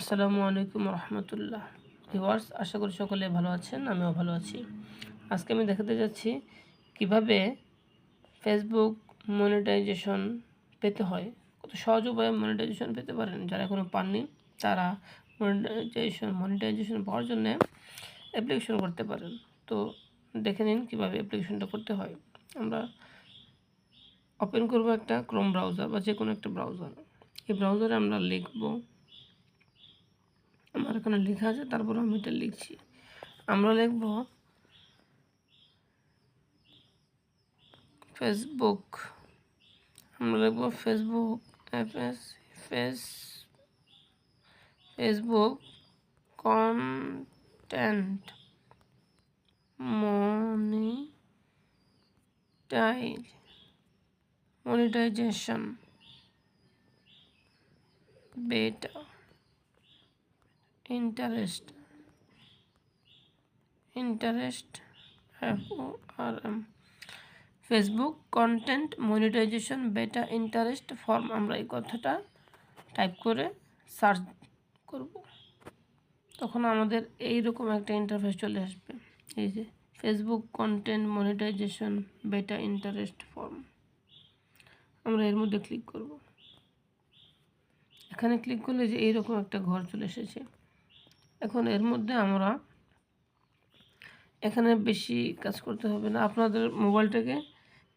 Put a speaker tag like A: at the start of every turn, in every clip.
A: আসসালামু আলাইকুম রহমতুল্লাহ। ভিওয়ার্স আশা করি সকলে ভালো আছেন, আমিও ভালো আছি। আজকে আমি দেখাতে যাচ্ছি কীভাবে ফেসবুক মনিটাইজেশন পেতে হয়। কত সহজ উপায়ে মনিটাইজেশন পেতে পারেন। যারা এখনও পাননি, তারা মনিটাইজেশন মনিটাইজেশন পাওয়ার জন্য অ্যাপ্লিকেশন করতে পারেন। তো দেখে নিন কীভাবে অ্যাপ্লিকেশনটা করতে হয়। আমরা ওপেন করব একটা ক্রোম ব্রাউজার বা যে কোনো একটা ব্রাউজার এই ব্রাউজারে আমরা লিখব এখানে লেখা আছে, তারপর আমি এটা লিখছি। আমরা লিখব ফেসবুক আমরা লিখব Facebook F face Facebook content monetize monetization beta interest. Interest F O R M Facebook content monetization, beta interest form. আমরা এই কথাটা টাইপ করে সার্চ করব। তখন আমাদের এই রকম একটা ইন্টারফেস চলে আসবে। এই যে, Facebook content monetization, beta interest form. আমরা এর মধ্যে ক্লিক করব। এখানে ক্লিক করলে যে এইরকম একটা ঘর চলে এসেছে। এখন এর মধ্যে আমরা এখানে বেশি কাজ করতে হবে না। আপনাদের মোবাইলটাকে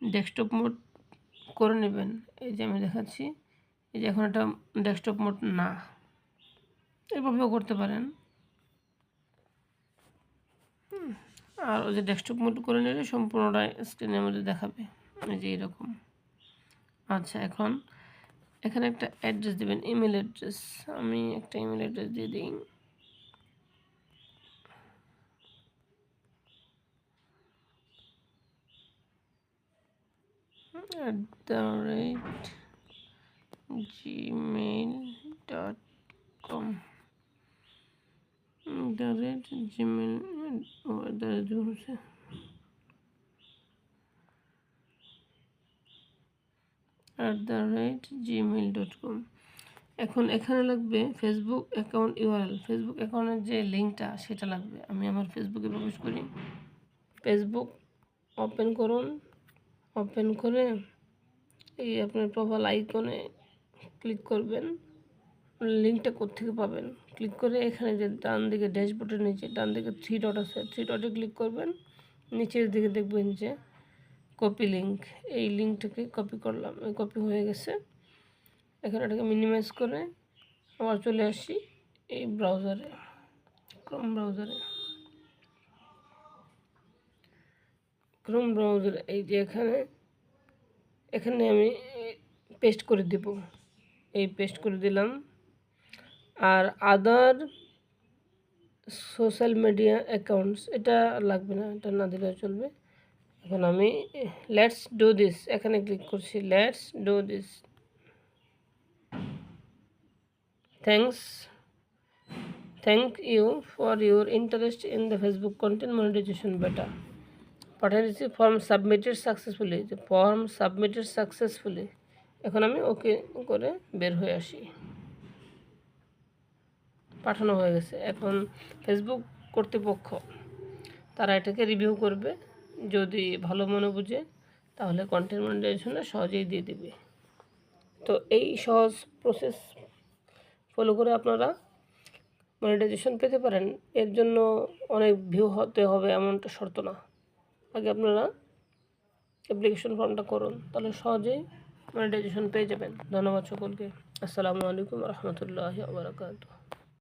A: ডেস্কটপ মোড করে নেবেন। এই যে আমি দেখাচ্ছি। এই যে এখন এটা ডেস্কটপ মোড না। এভাবেও করতে পারেন। আর ওই যে ডেস্কটপ মোড করে নিলে সম্পূর্ণটা স্ক্রিনের মধ্যে দেখাবে। এই যে এইরকম আচ্ছা এখন এখানে একটা অ্যাড্রেস দেবেন ইমেল অ্যাড্রেস আমি একটা ইমেল অ্যাড্রেস দিয়ে দিই। Rate gmail dot com. The rate gmail the rate at the rate gmail dot com. এখন এখানে লাগবে ফেসবুক অ্যাকাউন্ট ইউআরএল ফেসবুক অ্যাকাউন্টের যে লিঙ্কটা সেটা লাগবে। আমি আমার ফেসবুকে প্রবেশ করি। ফেসবুক ওপেন করুন। ওপেন করে এই আপনার প্রোফাইল আইকনে ক্লিক করবেন। লিঙ্কটা কোথেকে পাবেন? ক্লিক করে এখানে যে ডান দিকে ড্যাশবোর্ডের নিচে, ডান দিকে থ্রি ডট আছে। থ্রি ডটে ক্লিক করবেন। নিচের দিকে দেখবেন যে কপি লিঙ্ক এই লিঙ্কটাকে কপি করলাম কপি হয়ে গেছে। এখন এটাকে মিনিমাইজ করে আবার চলে আসি এই ব্রাউজারে ক্রম ব্রাউজারে ক্রোম ব্রাউজার এই যে এখানে এখানে আমি পেস্ট করে দেব। এই পেস্ট করে দিলাম। আর আদার সোশ্যাল মিডিয়া অ্যাকাউন্টস এটা লাগবে না, এটা না দিলে চলবে। এখন আমি লেটস ডু দিস এখানে ক্লিক করছি let's do this thanks thank you for your interest in the Facebook content monetization beta পাঠিয়ে দিচ্ছি ফর্ম সাবমিটেড সাকসেসফুলি যে ফর্ম সাবমিটেড সাকসেসফুলি এখন আমি ওকে করে বের হয়ে আসি। পাঠানো হয়ে গেছে। এখন ফেসবুক কর্তৃপক্ষ তারা এটাকে রিভিউ করবে। যদি ভালো মনে বুঝে, তাহলে কন্টেন্ট মনিটাইজেশনে সহজেই দিয়ে দেবে। তো এই সহজ প্রসেস ফলো করে আপনারা মনিটাইজেশন পেতে পারেন। এর জন্য অনেক ভিউ হতে হবে, এমনটা শর্ত না। আগে আপনারা অ্যাপ্লিকেশন ফর্মটা করুন, তাহলে সহজেই মনিটাইজেশন পেয়ে যাবেন। ধন্যবাদ সকলকে। আসসালামু আলাইকুম রহমতুল্লাহ আবরাকাতু